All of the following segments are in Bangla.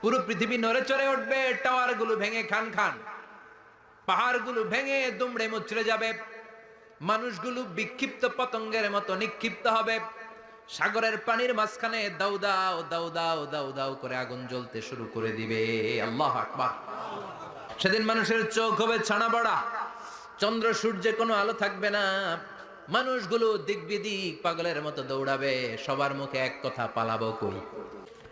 পুরো পৃথিবী নড়ে চড়ে উঠবে টাওয়ারগুলো ভেঙে খান খান। পাহাড়গুলো ভেঙে দুমড়ে মুচড়ে যাবে। মানুষগুলো বিক্ষিপ্ত পতঙ্গের মতো নিক্ষিপ্ত হবে। সাগরের পানির মাঝখানে দাউ দাও দাউ দাও দাউ দাউ করে আগুন জ্বলতে শুরু করে দিবে। আল্লাহ আকবার। সেদিন মানুষের চোখ হবে ছানা বড়া চন্দ্র, সূর্যে কোনো আলো থাকবে না। মানুষগুলো দিক বিদিক পাগলের মতো দৌড়াবে। সবার মুখে এক কথা পালাবো কই?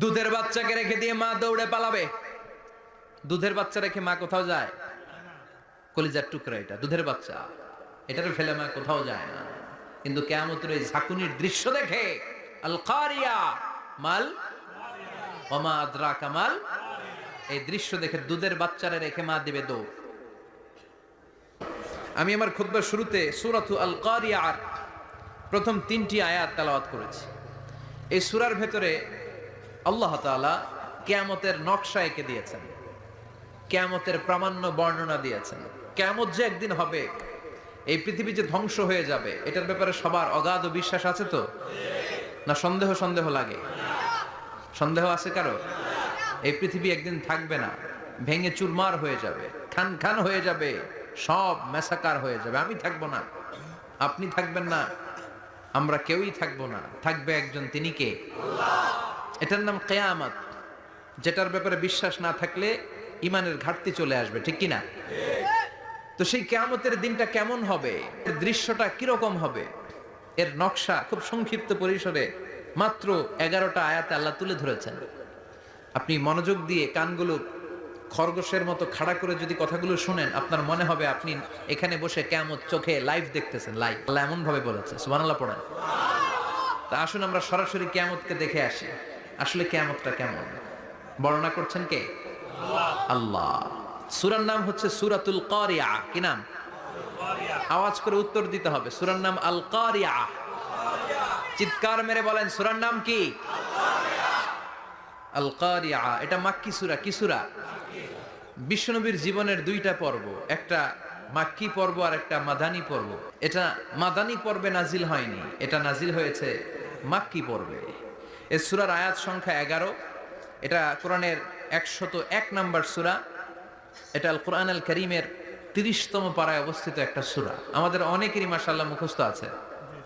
দুধের বাচ্চাকে রেখে দিয়ে মা দৌড়ে পালাবে। দুধের বাচ্চা রেখে মা কোথাও যায়? কলিজার টুকরা এটা, দুধের বাচ্চা। এটারে ফেলে মা কোথাও যায় না। কিন্তু কেয়ামতের এই ঝাঁকুনির দৃশ্য দেখে আল মাল আদ্রা কামাল এই দৃশ্য দেখে দুধের বাচ্চারে রেখে মা দিবে দৌড়। আমি আমার খুতবার শুরুতে সুরাতু আল কারিয়ার প্রথম তিনটি আয়াত তেলাওয়াত করেছি। এই সুরার ভেতরে আল্লাহ তাআলা কেয়ামতের নকশা এঁকে দিয়েছেন। কেয়ামতের প্রামাণ্য বর্ণনা দিয়েছেন। কেয়ামত যে একদিন হবে, এই পৃথিবী যে ধ্বংস হয়ে যাবে, এটার ব্যাপারে সবার অগাধ বিশ্বাস আছে তো? না সন্দেহ সন্দেহ লাগে? সন্দেহ আছে কারও? এই পৃথিবী একদিন থাকবে না, ভেঙে চুরমার হয়ে যাবে, খান খান হয়ে যাবে, সব মেসাকার হয়ে যাবে। আমি থাকব না, আপনি থাকবেন না, আমরা কেউই থাকব না, থাকবে একজন তিনি কে? এটার নাম কেয়ামত, যেটার ব্যাপারে বিশ্বাস না থাকলে ইমানের ঘাটতি চলে আসবে, ঠিক কি না তো সেই কেয়ামতের দিনটা কেমন হবে? এর দৃশ্যটা কীরকম হবে? এর নকশা খুব সংক্ষিপ্ত পরিসরে মাত্র এগারোটা আয়াতে আল্লাহ তুলে ধরেছেন। আপনি মনোযোগ দিয়ে কানগুলো খরগোশের মতো খাড়া করে যদি কথাগুলো শুনেন, আপনার মনে হবে আপনি এখানে বসে কেমন চোখে লাইভ দেখতেছেন, লাইভ। আল্লাহ এমন ভাবে বলেছে, সুবহানাল্লাহ পড়েন। তা আসুন আমরা সরাসরি কেয়ামতকে দেখে আসি। আসলে কেয়ামতটা কেমন? বর্ণনা করছেন কে? আল্লাহ। সুরার নাম হচ্ছে সূরাতুল কারিয়া। কি নাম? আওয়াজ করে উত্তর দিতে হবে। সুরার নাম আল কারিয়া। চিৎকার মেরে বলেন, সুরার নাম কি? আল কারিয়া। এটা মাক্কি সূরা। কি সূরা? বিশ্বনবীর জীবনের দুইটা পর্ব। একটা মাক্কি পর্ব আর একটা মাদানী পর্ব। এটা মাদানী পর্বে নাজিল হয়নি। এটা নাজিল হয়েছে মাক্কি পর্বে। এ সুরার আয়াত সংখ্যা এগারো। এটা কোরআনের একশত এক নম্বর সুরা। এটা কোরআন আল করিমের তিরিশতম পাড়ায় অবস্থিত একটা সুরা। আমাদের অনেকেরই মাসাল্লাহ মুখস্থ আছে।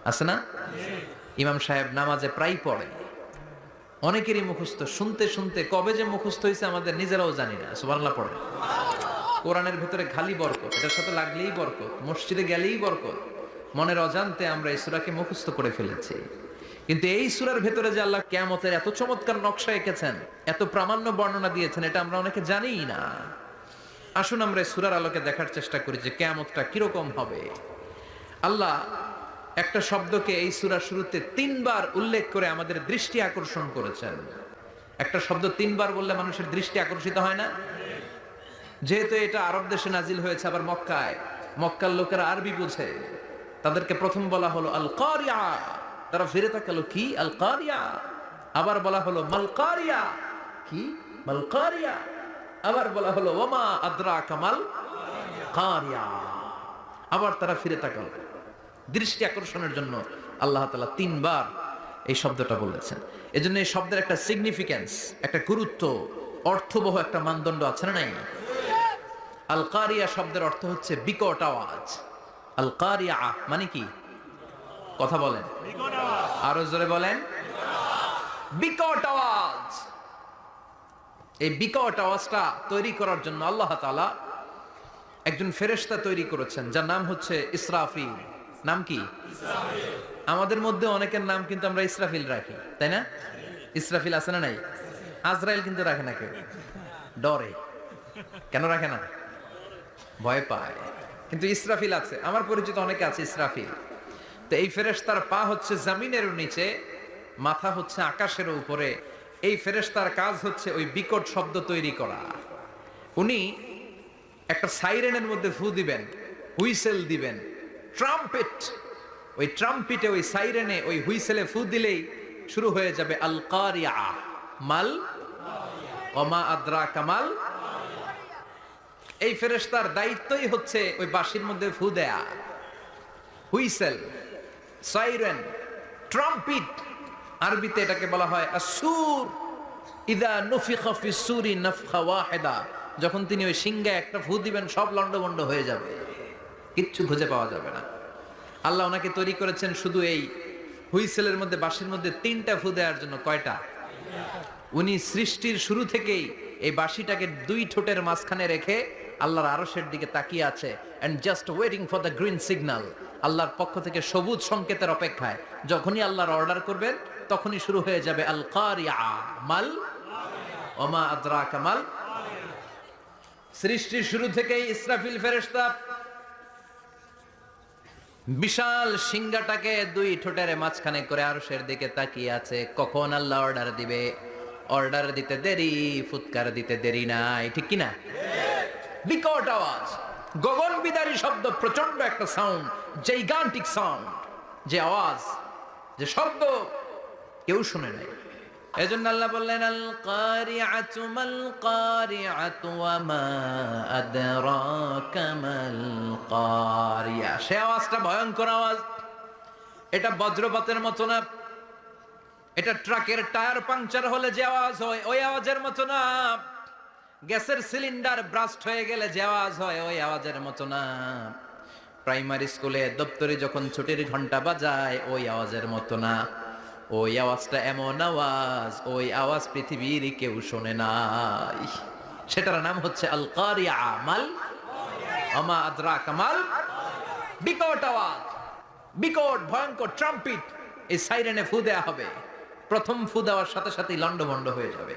আছে না? ইমাম সাহেব নামাজে প্রায় পড়ে। অনেকেরই মুখস্থ। শুনতে শুনতে কবে যে মুখস্থ হয়েছে আমাদের নিজেরাও জানি না। সুবাংলা পড়ে। কোরআনের ভেতরে খালি বরকত। এটার সাথে লাগলেই বরকত। মসজিদে গেলেই বরকত। মনের অজান্তে আমরা এই সুরাকে মুখস্থ করে ফেলেছি। কিন্তু এই সুরার ভেতরে যে আল্লাহ কেয়ামতের এত চমৎকার নকশা এঁকেছেন, এত প্রামাণ্য বর্ণনা দিয়েছেন, এটা আমরা অনেকে জানিই না। আসুন আমরা এই সুরার আলোকে দেখার চেষ্টা করি যে কেয়ামতটা কীরকম হবে। আল্লাহ একটা শব্দকে এই সুরার শুরুতে তিনবার উল্লেখ করে আমাদের দৃষ্টি আকর্ষণ করেছেন। একটা শব্দ তিনবার বললে মানুষের দৃষ্টি আকর্ষিত হয় না? যেহেতু এটা আরব দেশে নাজিল হয়েছে, আবার মক্কায়। মক্কার লোকেরা আরবি বুঝে। তাদেরকে প্রথম বলা হলো আল কারিয়া তারা ফিরে তাকালো, কি? আল কারিয়া আবার বলা হলো মাল কারিয়া কি? মাল কারিয়া আবার বলা হলো, ওমা আদ্রা কামাল কারিয়া আবার তারা ফিরে তাকালো। দৃষ্টি আকর্ষণের জন্য আল্লাহ তালা তিনবার এই শব্দটা বলেছেন। এজন্য এই শব্দের একটা সিগনিফিক্যান্স একটা গুরুত্ব, অর্থবহ একটা মানদণ্ড আছে না নাই? আল কারিয়া শব্দের অর্থ হচ্ছে বিকট আওয়াজ। আল কারিয়া মানে কি? কথা বলেন। আরও জোরে বলেন। বিকট আওয়াজ। এই বিকট আওয়াজটা তৈরি করার জন্য আল্লাহ তালা একজন ফেরেশতা তৈরি করেছেন যার নাম হচ্ছে ইসরাফিল। নাম কি? আমাদের মধ্যে অনেকের নাম কিন্তু আমরা ইসরাফিল রাখি তাই না? ইসরাফিল আছে না নাই? আজরাইল কিন্তু রাখে না কেউ। ডরে। কেন রাখে না? ভয় পায়। কিন্তু ইসরাফিল আছে। আমার পরিচিত অনেকে আছে ইসরাফিল। তো এই ফেরেশতার পা হচ্ছে জামিনের নিচে, মাথা হচ্ছে আকাশের উপরে। এই ফেরেশতার কাজ হচ্ছে ওই বিকট শব্দ তৈরি করা। উনি একটা সাইরেনের মধ্যে ফু দিবেন, হুইসেল দিবেন, ট্রাম্পেট। ওই ট্রাম্পিটে ওই সাইরেনে ওই হুইসেলে ফু দিলেই শুরু হয়ে যাবে আল কারিয়া মাল, ওমা আদ্রা কামাল এই ফেরেশতার দায়িত্বই হচ্ছে ওই বাঁশির মধ্যে ফু দেয়া, হুইসেল। সাইরেন ট্রাম্পিট আরবিতে এটাকে বলা হয় আসুর ইদা নুফিখা ফি সুরি নাফখা ওয়াহিদা। যখন তিনি ওই সিংহে একটা ফু দিবেন, সব লন্ডভন্ড হয়ে যাবে। কিচ্ছু খুঁজে পাওয়া যাবে না। আল্লাহ ওনাকে তৈরি করেছেন শুধু এই হুইসেলের মধ্যে, বাঁশির মধ্যে তিনটা ফু দেওয়ার জন্য। কয়টা? উনি সৃষ্টির শুরু থেকেই এই বাঁশিটাকে দুই ঠোঁটের মাঝখানে রেখে আল্লাহর আরশের দিকে তাকিয়ে আছে and just waiting for the green signal আল্লাহর পক্ষ থেকে সবুজ সংকেতের অপেক্ষায়। যখনই আল্লাহর অর্ডার করবেন, তখনই শুরু হয়ে যাবে আল কারিয়া মাল, ওমা কামাল সৃষ্টির শুরু থেকেই ইসরাফিল ফেরেশতা বিশাল সিংহাটাকে দুই ঠোঁটের মাঝখানে করে আরশের দিকে তাকিয়ে আছে। কখন আল্লাহ অর্ডার দিবে? অর্ডার দিতে দেরি, ফুৎকার দিতে দেরি নাই, ঠিক কিনা? বিকট আওয়াজ। গগন বিদারী শব্দ প্রচণ্ড একটা সাউন্ড জাইগান্টিক সাউন্ড যে আওয়াজ, যে শব্দ কেউ শুনে নাই। এজন্য আল্লাহ বললেন আল কারিআতু মাল কারিআতু ওয়া মা আদরাকা কারিয়া সে আওয়াজটা ভয়ঙ্কর আওয়াজ। এটা বজ্রপাতের মতো না। এটা ট্রাকের টায়ার পাংচার হলে যে আওয়াজ হয়, ওই আওয়াজের মতো না। গ্যাসের সিলিন্ডার ব্রাস্ট হয়ে গেলে যে আওয়াজ হয়, ওই আওয়াজের মতো না। প্রাইমারি স্কুলে দপ্তরে যখন ছুটির ঘণ্টা বাজায়, ওই আওয়াজের মতো না। ওই আওয়াজটা এমন আওয়াজ, ওই আওয়াজ পৃথিবীর কেউ শোনে নাই। সেটার নাম হচ্ছে আল কারিয়া মাল আমা আদ্রা কামাল বিকট আওয়াজ, বিকট ভয়ঙ্কর ট্রাম্পিট। এই সাইরেনে ফু দেয়া হবে। প্রথম ফু দেওয়ার সাথে সাথেই লন্ডভন্ড হয়ে যাবে।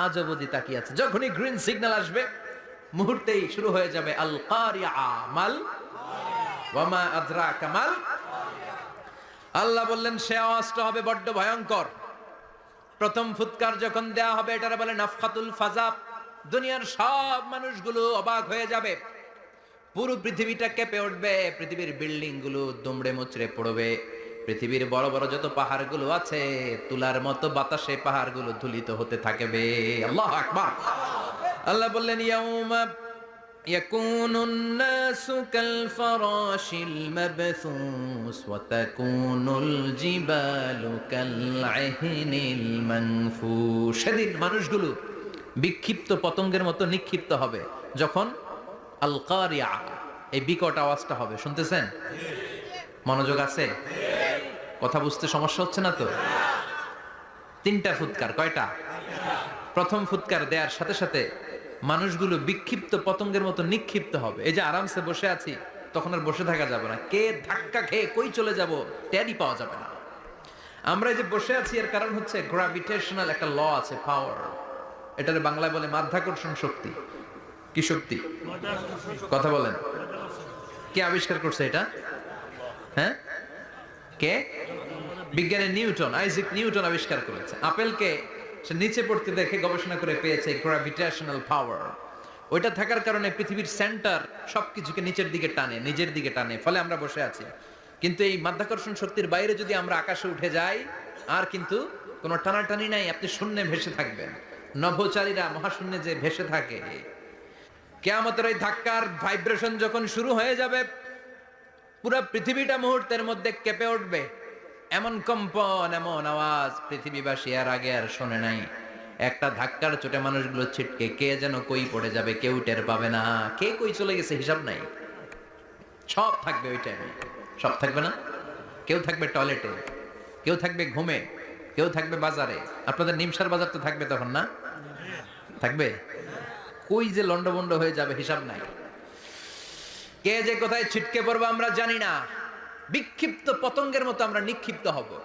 আজ অবধি তাকিয়ে আছে। যখনই গ্রিন সিগন্যাল আসবে, মুহূর্তেই শুরু হয়ে যাবে আল মাল ওয়ামা আদ্রা কামাল আল্লাহ বললেন, সে আওয়াজটা হবে বড্ড ভয়ঙ্কর। প্রথম ফুৎকার যখন দেয়া হবে, এটার বলে নাফখাতুল ফাজাব। দুনিয়ার সব মানুষগুলো অবাক হয়ে যাবে। পুরো পৃথিবীটা কেঁপে উঠবে, পৃথিবীর বিল্ডিংগুলো দুমড়ে মুচড়ে পড়বে। পৃথিবীর বড় বড় যত পাহাড়গুলো আছে তুলার মতো বাতাসে পাহাড়গুলো ধুলিত হতে থাকবে আল্লাহ আকবার আল্লাহ বললেন ইয়াউমা يكون الناس كالفراش المبثوث وتكون الجبال كالعهن المنفوش সেদিন মানুষগুলো বিক্ষিপ্ত পতঙ্গের মতো নিক্ষিপ্ত হবে যখন আল কারিয়া এই বিকট আওয়াজটা হবে শুনতেছেন মনোযোগ আছে কথা বুঝতে সমস্যা হচ্ছে না তো? তিনটা ফুৎকার, কয়টা? প্রথম ফুৎকার দেওয়ার সাথে সাথে মানুষগুলো বিক্ষিপ্ত পতঙ্গের মতো নিক্ষিপ্ত হবে। এই যে আরামসে বসে আছি, তখন আর বসে থাকা যাবে না। কে ধাক্কা খেয়ে কই চলে যাব টেরই পাওয়া যাবে না। আমরা যে বসে আছি, এর কারণ হচ্ছে গ্রাভিটেশনাল একটা ল আছে পাওয়ার এটার বাংলায় বলে মাধ্যাকর্ষণ শক্তি। কি শক্তি? কথা বলেন। কে আবিষ্কার করছে এটা? হ্যাঁ? কে বিজ্ঞানী নিউটন, আইজিক নিউটন আবিষ্কার করেছে। আপেলকে সে নিচে পড়তে দেখে গবেষণা করে পেয়েছে গ্রাভিটেশনাল পাওয়ার ওইটা থাকার কারণে পৃথিবীর সেন্টার সবকিছুকে নিচের দিকে টানে, নিজের দিকে টানে, ফলে আমরা বসে আছি। কিন্তু এই মাধ্যাকর্ষণ শক্তির বাইরে যদি আমরা আকাশে উঠে যাই, আর কিন্তু কোনো টানাটানি নাই, আপনি শূন্যে ভেসে থাকবেন। নভোচারীরা মহাশূন্যে যে ভেসে থাকে, কেয়ামতের ওই ধাক্কার ভাইব্রেশন যখন শুরু হয়ে যাবে পুরো পৃথিবীটা মুহূর্তের মধ্যে কেঁপে উঠবে। এমন কম্পন, এমন আওয়াজ পৃথিবীবাসী আর আগে আর শোনে নাই। একটা ধাক্কার চোটে মানুষগুলো ছিটকে, কে যেন কই পড়ে যাবে, কেউ টের পাবে না। কে কই চলে গেছে হিসাব নাই। সব থাকবে ওই টাইমে সব থাকবে না? কেউ থাকবে টয়লেটে কেউ থাকবে ঘুমে। কেউ থাকবে বাজারে। আপনাদের নিমসার বাজার তো থাকবে তখন, না? থাকবে? কই যে লন্ডভন্ড হয়ে যাবে হিসাব নাই। কে যে কোথায় ছিটকে পড়ব আমরা জানি না। বিক্ষিপ্ত পতঙ্গের মতো আমরা নিক্ষিপ্ত হব।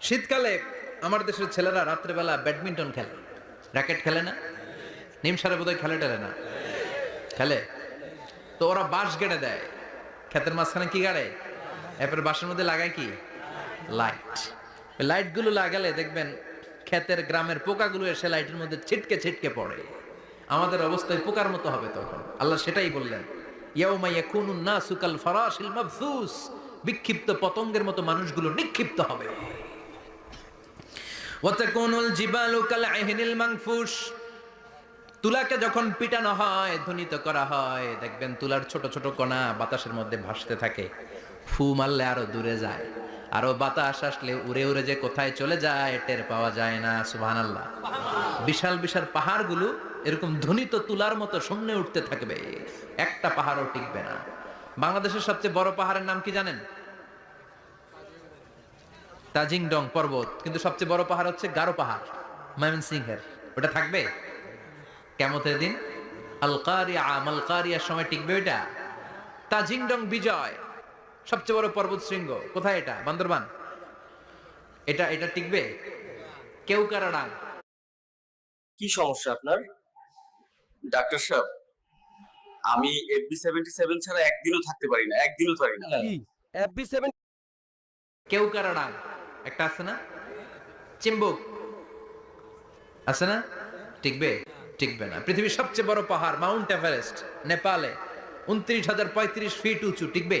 শীতকালে আমার দেশের ছেলেরা রাত্রেবেলা ব্যাডমিন্টন খেলে। র্যাকেট খেলে না? নিমসারে বোধহয় খেলে টেলে না। খেলে? তো ওরা বাঁশ গেড়ে দেয়। ক্ষেতের মাঝখানে কি গাড়ে? এরপরে বাঁশের মধ্যে লাগায় কি? লাইট। লাইটগুলো লাগালে দেখবেন ক্ষেতের গ্রামের পোকাগুলো এসে লাইটের মধ্যে ছিটকে ছিটকে পড়ে। আমাদের অবস্থায় পোকার মতো হবে তখন। আল্লাহ সেটাই বললেন। বিক্ষিপ্ত পতঙ্গের মতো মানুষগুলো নিক্ষিপ্ত হবে। তুলাকে যখন পিটানো হয়, ধ্বনিত করা হয়, দেখবেন তুলার ছোট ছোট কণা বাতাসের মধ্যে ভাসতে থাকে। ফু মারলে আরও দূরে যায়। আরও বাতাস আসলে উড়ে উড়ে যে কোথায় চলে যায় টের পাওয়া যায় না সুবহান আল্লাহ বিশাল বিশাল পাহাড়গুলো এরকম ধ্বনিত তুলার মতো শূন্যে উঠতে থাকবে, একটা পাহাড়ও টিকবে না। বাংলাদেশের সবচেয়ে বড় পাহাড়ের নাম কি জানেন? তাজিংডং পর্বত, কিন্তু সবচেয়ে বড় পাহাড় হচ্ছে গারো পাহাড় ময়মন ময়মনসিংহের। ওটা থাকবে? কেমতের দিন? আলকারিয়া, মালকারিয়ার সময় টিকবে ওইটা। তাজিংডং বিজয়। সবচেয়ে বড় পর্বত শৃঙ্গ? কোথায় এটা? বান্দরবান? এটা এটা টিকবে? কেউ কারাডাং কি সমস্যা আপনার? ডাক্তার সাহেব আমি এফবি সেভেন্টি সেভেন ছাড়া একদিনও থাকতে পারি না একদিনও পারি না। এফবি সেভেন কেউ কারাডাং একটা আছে না? চিম্বুক। আছে না? টিকবে? টিকবে না। পৃথিবীর সবচেয়ে বড় পাহাড় মাউন্ট এভারেস্ট নেপালে উনত্রিশ হাজার পঁয়ত্রিশ ফিট উঁচু টিকবে?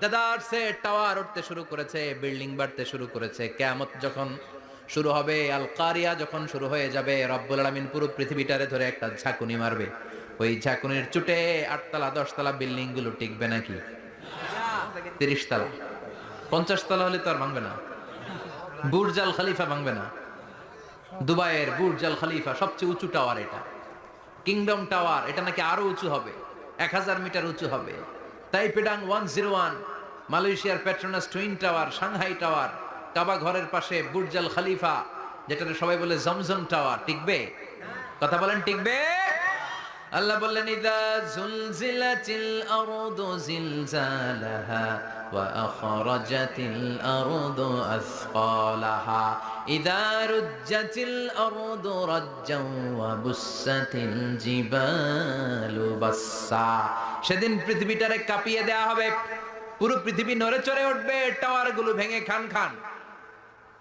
দেদারসে টাওয়ার উঠতে শুরু করেছে বিল্ডিং বাড়তে শুরু করেছে। কেয়ামত যখন শুরু হবে আল কারিয়া যখন শুরু হয়ে যাবে, রব্বুল আলামিন পুরো পৃথিবীটারে ধরে একটা ঝাঁকুনি মারবে। ওই ঝাঁকুনির চুটে আটতলা, দশতলা বিল্ডিংগুলো টিকবে নাকি? তিরিশ তলা পঞ্চাশ তলা হলে তো আর ভাঙবে না। বুর্জ আল খালিফা ভাঙবে না। দুবাইয়ের বুর্জ আল খালিফা সবচেয়ে উঁচু টাওয়ার এটা। কিংডম টাওয়ার এটা নাকি আরও উঁচু হবে। এক হাজার মিটার উঁচু হবে। তাইপেডাং ওয়ান জিরো ওয়ান, মালয়েশিয়ার Petronas twin tower, Shanghai tower, Kaaba ঘরের পাশে বুর্জ আল খালিফা যেটাতে সবাই বলে জমজম টাওয়ার, টিকবে? কথা বলেন, টিকবে? আল্লাহ বললেন, ইদা জুলজিলাতিল আরদু জিলজালাহা ওয়া আখরাজাতিল আরদু আসকালাহা ইদা রুজ্জাতিল আরদু রাজ্জান ওয়া বুসাতিল জিবালু বাসসা। সেদিন পৃথিবীটারে কাঁপিয়ে দেয়া হবে। পুরো পৃথিবী নড়ে চড়ে উঠবে টাওয়ারগুলো ভেঙে খান খান।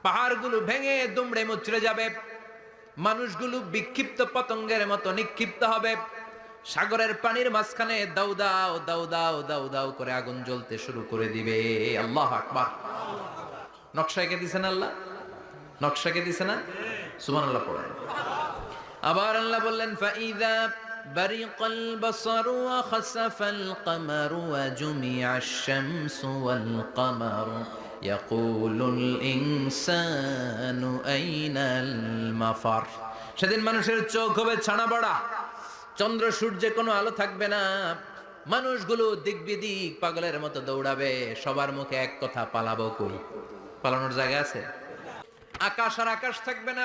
পাহাড়গুলো ভেঙে দুমড়ে মুচড়ে যাবে। মানুষগুলো বিক্ষিপ্ত পতঙ্গের মতো নিক্ষিপ্ত হবে। সাগরের পানির মাঝখানে দাউ দাও দাউ দাও দাউ দাউ করে আগুন জ্বলতে শুরু করে দিবে। আল্লাহ আকবার। নকশা এঁকে দিছেন আল্লাহ? নকশা এঁকে দিছে না? সুমান আল্লাহ আবার আল্লাহ বললেন ফাইদা برق البصر وخسف القمر وجمع الشمس والقمر يقول الإنسان أين المفر সেদিন মানুষের চোখ হবে ছানা বড়া চন্দ্র সূর্যে কোনো আলো থাকবে না মানুষগুলো দিক বিদিক পাগলের মতো দৌড়াবে সবার মুখে এক কথা পালাবো কই পালানোর জায়গা আছে আকাশ আর আকাশ থাকবে না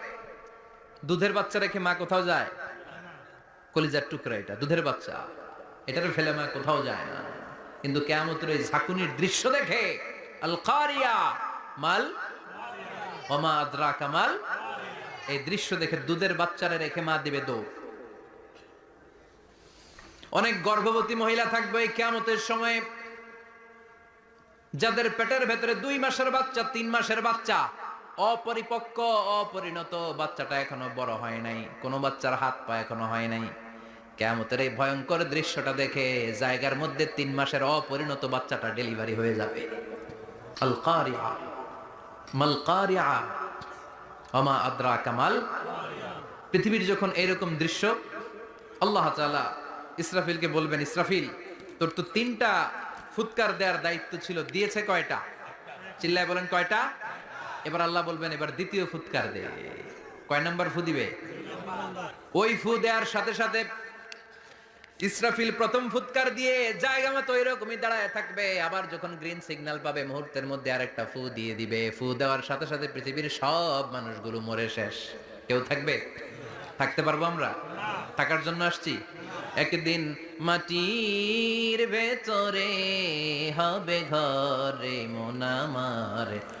দুধের বাচ্চা রেখে মা কোথাও যায়? কলিজার টুকরা এটা, দুধের বাচ্চা। এটারে ফেলে মা কোথাও যায় না। কিন্তু কেয়ামতের এই ঝাঁকুনির দৃশ্য দেখে মাল কামাল এই দৃশ্য দেখে দুধের বাচ্চারে রেখে মা দিবে দৌড়। অনেক গর্ভবতী মহিলা থাকবে এই কেয়ামতের সময়, যাদের পেটের ভেতরে দুই মাসের বাচ্চা, তিন মাসের বাচ্চা। অপরিপক্ক, অপরিণত বাচ্চাটা এখনও বড় হয় নাই। কোনো বাচ্চার হাত পা এখনও হয় নাই। কেমতের এই ভয়ঙ্কর দৃশ্যটা দেখে জায়গার মধ্যে তিন মাসের অপরিণত বাচ্চাটা ডেলিভারি হয়ে যাবে। মাল আদ্রা কামাল পৃথিবীর যখন এরকম দৃশ্য, আল্লাহ তাআলা ইসরাফিলকে বলবেন, ইসরাফিল, তোর তো তিনটা ফুৎকার দেওয়ার দায়িত্ব ছিল, দিয়েছে কয়টা? চিল্লায় বলেন, কয়টা? এবার আল্লাহ বলবেন, এবার দ্বিতীয় ফুৎকার দে। কয় নাম্বার ফু দিবে? ওই ফু দেওয়ার সাথে সাথে ইসরাফিল প্রথম ফুৎকার দিয়ে জায়গা মতো এরকমই দাঁড়ায় থাকবে। আবার যখন গ্রিন সিগন্যাল পাবে, মুহূর্তের মধ্যে আর একটা ফু দিয়ে দিবে। ফু দেওয়ার সাথে সাথে পৃথিবীর সব মানুষগুলো মরে শেষ। কেউ থাকবে? থাকতে পারব আমরা? থাকার জন্য আসছি। একদিন মাটির ভেতরে হবে ঘরে মোনামার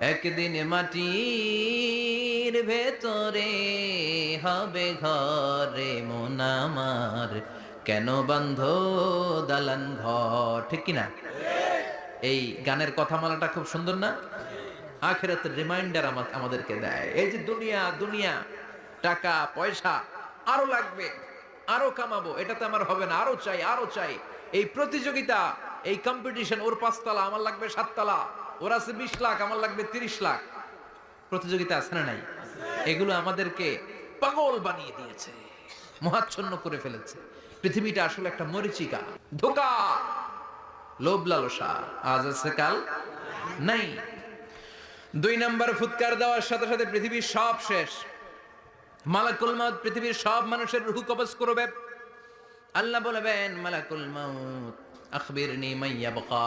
একদিন মাটির ভেতরে হবে ঘরে মোনামার কেন বান্ধ দালান ঘর? ঠিক কিনা? এই গানের কথামালাটা খুব সুন্দর না? আখেরাতের রিমাইন্ডার আমাদেরকে দেয়। এই যে দুনিয়া দুনিয়া, টাকা, পয়সা, আরও লাগবে, আরও কামাবো এটাতে আমার হবে না। আরও চাই আরও চাই। এই প্রতিযোগিতা, এই কম্পিটিশন ওর পাঁচতলা, আমার লাগবে সাততলা। ওর আছে বিশ লাখ, আমার লাগবে তিরিশ লাখ। প্রতিযোগিতা আছে না নাই? এগুলো আমাদেরকে পাগল বানিয়ে দিয়েছে, মহাচ্ছন্ন করে ফেলেছে। পৃথিবীটা আসলে একটা মরিচিকা, ধোকা, লোভ লালসা, আজ আছে, কাল নাই। দুই নাম্বার ফুৎকার দেওয়ার সাথে সাথে পৃথিবীর সব শেষ। মালাকুল মাউত পৃথিবীর সব মানুষের রুহু কবজ করবে। আল্লাহ বলবেন, মালাকুল মাউত, আখবিরনি মাইয়া বকা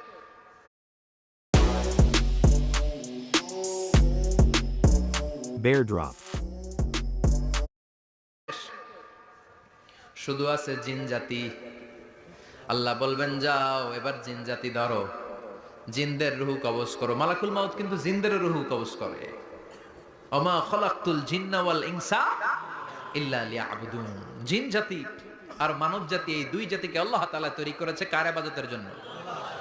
Bear drop. শুধু আছে জিন জাতি। আল্লাহ বলবেন, যাও, এবার জিন জাতি ধরো। জিনদের রুহু কবজ করো। মালাকুল মাউত কিন্তু জিনদের রুহু কবজ করে। অমা খলাক্তুল জিন্না ইনসা ইল্লা লিয়াবুদুন। জিন জাতি আর মানব জাতি, এই দুই জাতিকে আল্লাহ তাআলা তৈরি করেছে কার ইবাদতের জন্য?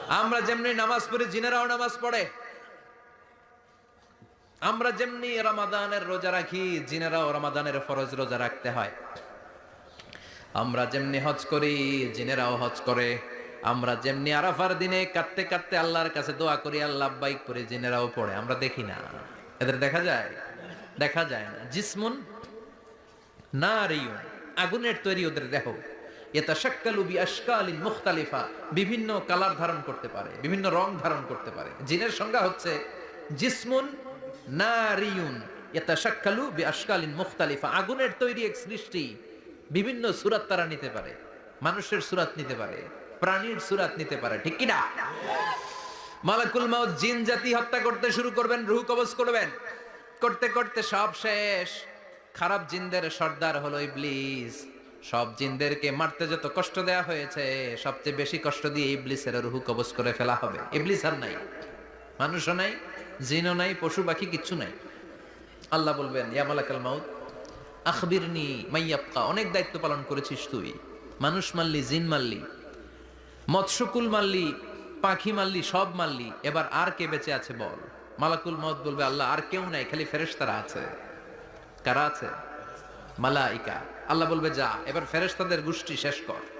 আমরা যেমনি নামাজ পড়ি, জিনেরাও নামাজ পড়ে। আমরা যেমনি রমাদানের রোজা রাখি, জিনেরাও রমাদানের ফরজ রোজা রাখতে হয়। আমরা যেমনি হজ করি, জিনেরাও হজ করে। আমরা যেমনি আরাফার দিনে কাটতে কাটতে আল্লাহর কাছে দোয়া করি, আল্লাহ বাইক করে জিনেরাও পড়ে। আমরা দেখি না। এদের দেখা যায়? দেখা যায় না। জিসমুন না রিয়ুন আগুনের তৈরি ওদের দেহ। এটা শাক্কালুবি আশকালিন মুখতালিফা, বিভিন্ন কালার ধারণ করতে পারে, বিভিন্ন রং ধারণ করতে পারে। জিনের সংজ্ঞা হচ্ছে, জিসমুন নারিয়ুন এটা শাক্কালু বি মুখতালিফা, আগুনের তৈরি এক সৃষ্টি বিভিন্ন সুরাত তারা নিতে পারে, মানুষের সুরাত নিতে পারে, প্রাণীর সুরাত নিতে পারে, ঠিক কিনা? মালাকুল মাউত জিন জাতি হত্যা করতে শুরু করবেন, রুহ কবজ করবেন। করতে করতে সব শেষ। খারাপ জিনদের সর্দার হলো ইবলিস। সব জিনদেরকে মারতে যত কষ্ট দেয়া হয়েছে, সবচেয়ে বেশি কষ্ট দিয়ে ইবলিসের রুহু কবজ করে ফেলা হবে। ইবলিস আর নাই। মানুষও নাই জিনও নাই পশু পাখি কিচ্ছু নাই। আল্লাহ বলবেন, ইয়া মালাকাল মাউত, আখবিরনি মাইয়াবকা অনেক দায়িত্ব পালন করেছিস তুই। মানুষ মারলি, জিন মারলি, মৎস্যকুল মারলি, পাখি মারলি, সব মারলি। এবার আর কে বেঁচে আছে বল? মালাকুল মত বলবে, আল্লাহ, আর কেউ নাই, খালি ফেরেশতারা আছে। কারা আছে? মালা মালাইকা। আল্লাহ বলবে, যা, এবার ফেরেশতাদের গোষ্ঠী শেষ কর।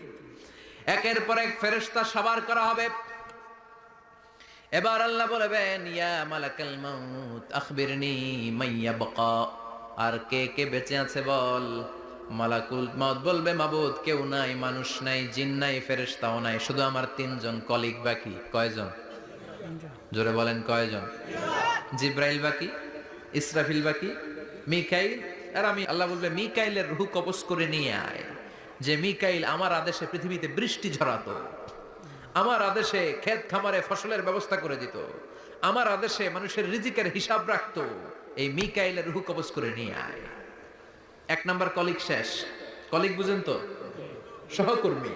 একের পর এক ফেরেশতা সবার করা হবে। এবার আল্লাহ বলবেন আর কে কে বেঁচে আছে বল? মালাকুল মাউত বলবে, মাবুদ, কেউ নাই, মানুষ নাই, জিন নাই, ফেরেশতাও নাই, শুধু আমার তিনজন কলিগ বাকি। কয়জন? জোরে বলেন, কয়জন? জিব্রাইল বাকি, ইসরাফিল বাকি, মিকাইল। আর আমি, আল্লাহ বলবে, মিকাইলের রুহু কবজ করে নিয়ে আয়। যে মিকাইল আমার আদেশে পৃথিবীতে বৃষ্টি ঝরাতো, আমার আদেশে ক্ষেত খামারে ফসলের ব্যবস্থা করে দিত, আমার আদেশে মানুষের রিজিকের হিসাব রাখত, এই মিকাইলের রুহু কবজ করে নিয়ে আয়। এক নাম্বার কলিগ শেষ। কলিগ বুঝেন তো? সহকর্মী।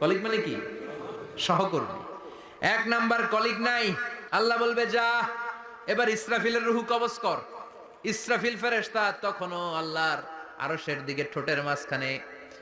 কলিগ মানে কি? সহকর্মী। এক নাম্বার কলিগ নাই। আল্লাহ বলবে, যা, এবার ইসরাফিলের রুহু কবজ কর। ইসরাফিল ফেরেশতা তখনও আল্লাহর আরশের দিকে ঠোঁটের মাঝখানে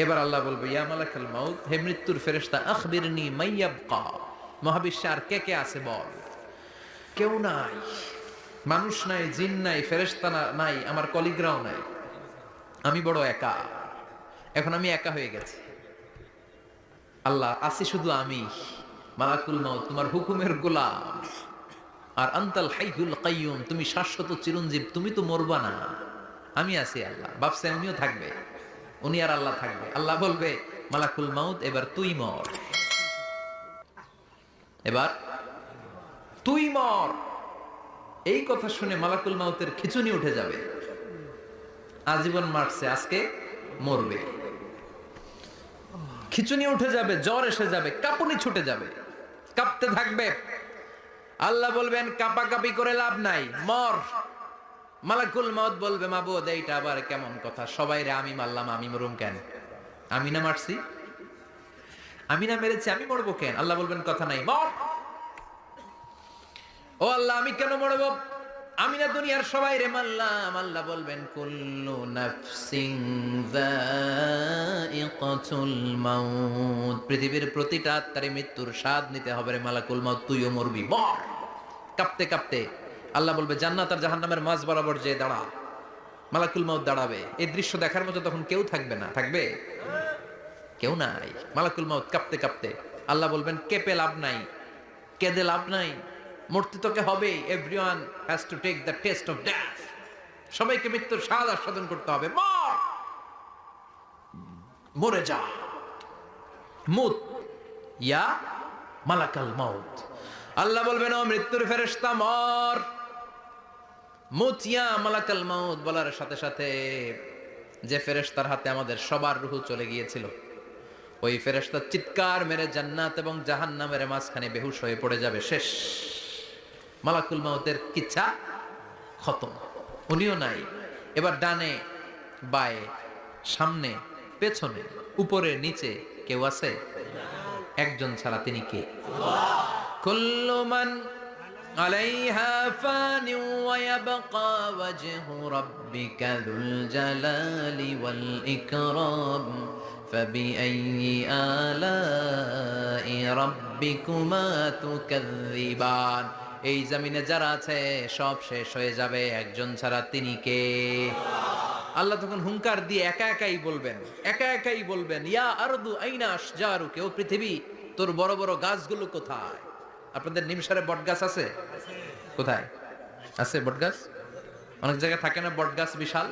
এবার আল্লাহ বলবে, ইয়া মালাকাল মাউত, হে মৃত্যুর ফেরেশতা, আখবিরনি মাইয়াবকা মহাবিশ্বে আর কে কে আছে বল? কেউ নাই, মানুষ নাই, জিন নাই, ফেরেশতা নাই, আমার কলিগরাও নাই। আমি বড় একা। এখন আমি একা হয়ে গেছি। আল্লাহ, আছি শুধু আমি। মালাকুল মাউত, তোমার হুকুমের গোলাম। আর আন্তাল হাইহুল কাইয়ুম, তুমি শাশ্বত চিরঞ্জীব, তুমি তো মরবা না। আমি আছি আল্লাহ ভাবছে আমিও থাকবে। উনি আর আল্লাহ থাকবে। আল্লাহ বলবে, মালাকুল মাউত, এবার তুই মর। এবার তুই মর। এই কথা শুনে মালাকুল মাউতের খিচুনি উঠে যাবে। আজীবন মারছে, আজকে মরবে। খিচুনি উঠে যাবে, জ্বর এসে যাবে, কাঁপুনি ছুটে যাবে। কাঁপতে থাকবে। আল্লাহ বলবেন, কাপাকাপি করে লাভ নাই, মর। মালাকুল মত বলবে মা মাবুদ, এইটা আবার কেমন কথা? সবাই রে আমি মারলাম, আমি মরুম কেন? আমি না মারছি? আমি না মেরেছি, আমি মরবো কেন? আল্লাহ বলবেন, কথা নাই ও আল্লাহ, আমি কেন মরবো? আমি না দুনিয়ার সবাই রে মারলাম। আল্লাহ বলবেন, কুল্লু নাফসিং যায়িকাতুল মাউত। পৃথিবীর প্রতিটা আত্মারে মৃত্যুর স্বাদ নিতে হবে রে মালাকুল মাউত, তুইও মরবি, মর। কাঁপতে কাঁপতে আল্লাহ বলবে, জান্নাত আর জাহান্নামের মাঝ বরাবর যে দাঁড়া। মালাকুল মাউত দাঁড়াবে। এই দৃশ্য দেখার মতো তখন কেউ থাকবে না। থাকবে? কেউ নাই। মালাকুল মাউত কাঁপতে কাঁপতে আল্লাহ বলবেন, কেঁপে লাভ নাই। কেঁদে লাভ নাই। মূর্তি তোকে হবে। Everyone has to take the test of death সবাইকে মৃত্যুর স্বাদ আস্বাদন করতে হবে। মর! মরে যা। মুত। ইয়া মালাকাল মাউত। আল্লাহ বলবেন, ও মৃত্যুর ফেরেশতা, মর! মুত ইয়া মালাকাল মাউত বলার সাথে সাথে যে ফেরেশতার হাতে আমাদের সবার রুহু চলে গিয়েছিল, ওই ফেরেশতা চিৎকার মেরে জান্নাত এবং জাহান্নামের মাঝখানে বেহুশ হয়ে পড়ে যাবে। শেষ। মালাকুল মাউতের কিচ্ছা খতম। উনিও নাই। এবার ডানে, বায়ে, সামনে, পেছনে, উপরে, নিচে কেউ আছে? একজন ছাড়া তিনি কে? কুল্লু মান عليها فان ويبقى وجه ربك ذو الجلال والإكرام فبأي آلاء ربكما تكذبان এই জমিনে যারা আছে সব শেষ হয়ে যাবে একজন ছাড়া তিনি কে আল্লাহ তখন হুঙ্কার দিয়ে একা একাই বলবেন একা একাই বলবেন ইয়া আরদু আইনা আশজারু কেউ পৃথিবী তোর বড় বড় গাছগুলো কোথায় আপনাদের নিমসারে বট গাছ আছে? কোথায়? আছে বট গাছ? অনেক জায়গায় থাকে না বট গাছ বিশাল?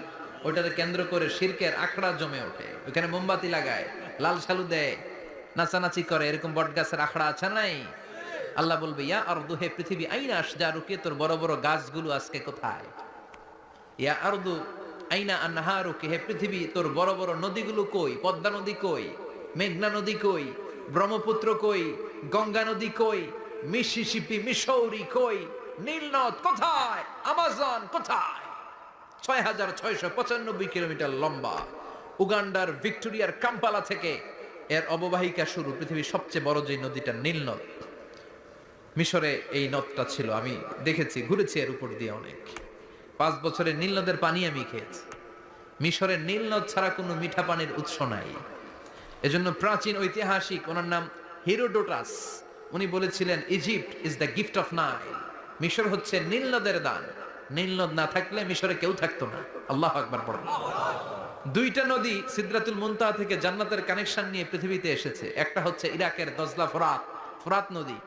ওইটাকে কেন্দ্র করে শিরকের আখড়া জমে ওঠে। ওখানে মোমবাতি লাগায়, লাল সালু দেয়, নাচানাচি করে। এরকম বট গাছের আখড়া আছে নাই? আল্লাহ বলবে, ইয়া আরদু, হে পৃথিবী, আইনা যা রুকে তোর বড় বড় গাছগুলো আজকে কোথায়? ইয়া আরদু, আইনা আনহারুকে? হে পৃথিবী, তোর বড় বড় নদীগুলো কই? পদ্মা নদী কই? মেঘনা নদী কই? ব্রহ্মপুত্র কই? গঙ্গা নদী কই? মিসিসিপি মিসৌরি কই? নীলনদ কোথায়? আমাজন কোথায়? ছয় হাজার ছয়শো পঁচানব্বই কিলোমিটার লম্বা। উগান্ডার ভিক্টোরিয়ার কাম্পালা থেকে এর অববাহিকা শুরু পৃথিবীর সবচেয়ে বড় যে নদীটা নীল নদ মিশরে এই নদটা ছিল, আমি দেখেছি, ঘুরেছি এর উপর দিয়ে অনেক। পাঁচ বছরের নীল নদের পানি আমি খেয়েছি। মিশরের নীল নদ ছাড়া কোনো মিঠা পানির উৎস নাই। এজন্য প্রাচীন ঐতিহাসিক, ওনার নাম হিরোডোটাস। উনি বলেছিলেন, Egypt is the gift of Nile মিশর হচ্ছে নীল নদের দান। নীল নদ না থাকলে মিশরে কেউ থাকতো না। আল্লাহ আকবার পড়েন দুইটা নদী সিদ্রাতুল মুনতাহা থেকে জান্নাতের কানেকশন নিয়ে পৃথিবীতে এসেছে। একটা হচ্ছে ইরাকের দজলা ফোরাত ফোরাত নদী।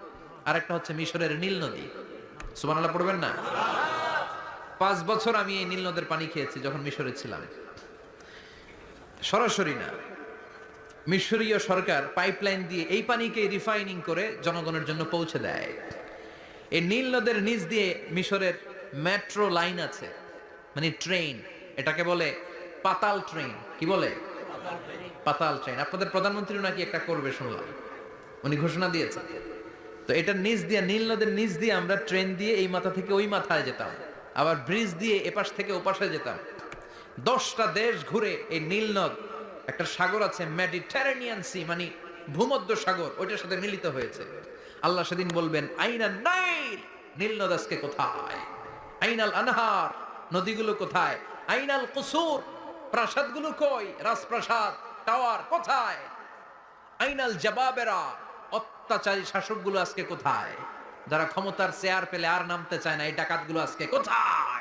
আর একটা হচ্ছে মিশরের নীল নদী। সুবহানাল্লাহ পড়বেন না? পাঁচ বছর আমি এই নীল নদের পানি খেয়েছি যখন মিশরে ছিলাম। সরাসরি না। মিশরীয় সরকার পাইপলাইন দিয়ে এই পানিকে রিফাইনিং করে জনগণের জন্য পৌঁছে দেয়। এই নীল নদের নিচ দিয়ে মিশরের মেট্রো লাইন আছে মানে ট্রেন এটাকে বলে পাতাল ট্রেন কি বলে? পাতাল ট্রেন আপনাদের প্রধানমন্ত্রী নাকি একটা করবে শুনলাম, উনি ঘোষণা দিয়েছেন। তো এটার নিচ দিয়ে, নীল নদের নিচ দিয়ে আমরা ট্রেন দিয়ে এই মাথা থেকে ওই মাথায় যেতাম, আবার ব্রিজ দিয়ে এপাশ থেকে ওপাশে যেতাম। দশটা দেশ ঘুরে এই নীল নদ একটা সাগর আছে মেডিটেরেনিয়ান সি মানে ভূমধ্য সাগর, ওইটার সাথে মিলিত হয়েছে। আল্লাহ সেদিন বলবেন, আইনা নাইল, নীল নদ কোথায়? আইনাল আনহার, নদীগুলো কোথায়? আইনাল কুসুর, প্রাসাদগুলো কই? রাজপ্রাসাদ, টাওয়ার কোথায়? আইনাল জবাবেরা, অত্যাচারী শাসকগুলো আজকে কোথায়? যারা ক্ষমতার চেয়ার পেলে আর নামতে চায় না, এই ডাকাতগুলো আজকে কোথায়?